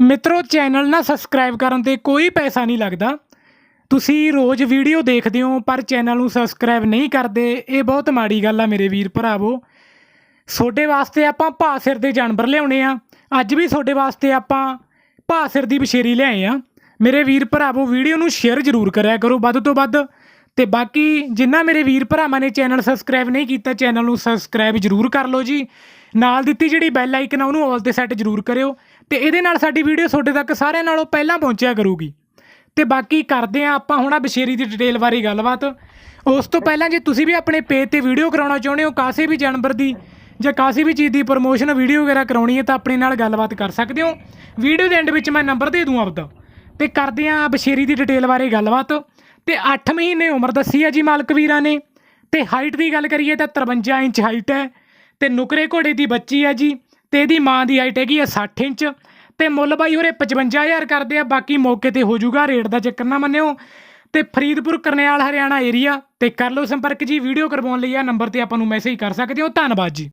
ਮਿੱਤਰੋ, ਚੈਨਲ ਨਾ ਸਬਸਕ੍ਰਾਈਬ ਕਰਨ ਤੇ ਕੋਈ ਪੈਸਾ ਨਹੀਂ ਲੱਗਦਾ। ਤੁਸੀਂ ਰੋਜ਼ ਵੀਡੀਓ ਦੇਖਦੇ ਹੋ, ਪਰ ਚੈਨਲ ਨੂੰ ਸਬਸਕ੍ਰਾਈਬ ਨਹੀਂ ਕਰਦੇ। ਇਹ ਬਹੁਤ ਮਾੜੀ ਗੱਲ ਆ ਮੇਰੇ ਵੀਰ ਭਰਾਵੋ। ਤੁਹਾਡੇ ਵਾਸਤੇ ਆਪਾਂ ਭਾਅ ਸਿਰ ਦੇ ਜਾਨਵਰ ਲਿਆਉਣੇ ਆ। ਅੱਜ ਵੀ ਤੁਹਾਡੇ ਵਾਸਤੇ ਆਪਾਂ ਭਾਅ ਸਿਰ ਦੀ ਬਸ਼ੇਰੀ ਲਿਆਏ ਆ। ਮੇਰੇ ਵੀਰ ਭਰਾਵੋ ਵੀਡੀਓ ਨੂੰ ਸ਼ੇਅਰ ਜ਼ਰੂਰ ਕਰਿਆ ਕਰੋ। ਵੱਧ ਤੋਂ ਵੱਧ ਤੇ ਬਾਕੀ ਜਿੰਨਾ ਮੇਰੇ ਵੀਰ ਭਰਾਵਾਂ ਨੇ ਚੈਨਲ ਸਬਸਕ੍ਰਾਈਬ ਨਹੀਂ ਕੀਤਾ, ਚੈਨਲ ਨੂੰ ਸਬਸਕ੍ਰਾਈਬ ਜ਼ਰੂਰ ਕਰ ਲਓ ਜੀ। ਨਾਲ ਦਿੱਤੀ ਜਿਹੜੀ ਬੈਲ ਆਈਕਨ ਆ, ਉਹਨੂੰ ਆਲ ਤੇ ਸੈੱਟ ਜ਼ਰੂਰ ਕਰਿਓ। ਤੇ ਇਹਦੇ ਨਾਲ ਸਾਡੀ ਵੀਡੀਓ ਤੁਹਾਡੇ ਤੱਕ ਸਾਰਿਆਂ ਨਾਲੋਂ ਪਹਿਲਾਂ ਪਹੁੰਚਿਆ ਕਰੂਗੀ। ਤੇ ਬਾਕੀ ਕਰਦੇ ਆ ਆਪਾਂ ਹੁਣ ਆ ਬਸ਼ੇਰੀ ਦੀ ਡਿਟੇਲ ਬਾਰੇ ਗੱਲਬਾਤ। ਉਸ ਤੋਂ ਪਹਿਲਾਂ ਜੇ ਤੁਸੀਂ ਵੀ ਆਪਣੇ ਪੇਜ ਤੇ ਵੀਡੀਓ ਕਰਾਉਣਾ ਚਾਹੁੰਦੇ ਹੋ, ਕਾਸੇ ਵੀ ਜਾਨਵਰ ਦੀ ਜਾਂ ਕਾਸੀ ਵੀ ਚੀਜ਼ ਦੀ ਪ੍ਰੋਮੋਸ਼ਨ ਵੀਡੀਓ ਵਗੈਰਾ ਕਰਾਉਣੀ ਹੈ, ਤਾਂ ਆਪਣੇ ਨਾਲ ਗੱਲਬਾਤ ਕਰ ਸਕਦੇ ਹੋ। ਵੀਡੀਓ ਦੇ ਐਂਡ ਵਿੱਚ ਮੈਂ ਨੰਬਰ ਦੇ ਦੂੰ ਆਪਦਾ। ਤੇ ਕਰਦੇ ਆ ਬਸ਼ੇਰੀ ਦੀ ਡਿਟੇਲ ਬਾਰੇ ਗੱਲਬਾਤ। ਤੇ 8 ਮਹੀਨੇ ਉਮਰ ਦੱਸੀ ਹੈ ਜੀ ਮਾਲਕ ਵੀਰਾਂ ਨੇ। ਤੇ ਹਾਈਟ ਦੀ ਗੱਲ ਕਰੀਏ ਤਾਂ 53 ਇੰਚ ਹਾਈਟ ਹੈ। ਤੇ ਨੁਕਰੇ ਘੋੜੇ ਦੀ ਬੱਚੀ ਹੈ ਜੀ। ਤੇ ਇਹਦੀ ਮਾਂ ਦੀ ਹਾਈਟ ਹੈਗੀ ਹੈ 60 ਇੰਚ। ਤੇ ਮੁੱਲ ਬਾਈ ਹੋਰੇ 55000 ਕਰਦੇ ਆ, ਬਾਕੀ ਮੌਕੇ ਤੇ ਹੋ ਜਾਊਗਾ ਰੇਟ ਦਾ ਚੱਕਰ ਨਾ ਮੰਨਿਓ। ਤੇ ਫਰੀਦਪੁਰ ਕਰਨਿਆਲ ਹਰਿਆਣਾ ਏਰੀਆ ਤੇ ਕਰ ਲਓ ਸੰਪਰਕ ਜੀ। ਵੀਡੀਓ ਕਰਵਾਉਣ ਲਈ ਆ ਨੰਬਰ ਤੇ ਆਪਾਂ ਨੂੰ ਮੈਸੇਜ ਕਰ ਸਕਦੇ ਹੋ। ਧੰਨਵਾਦ ਜੀ।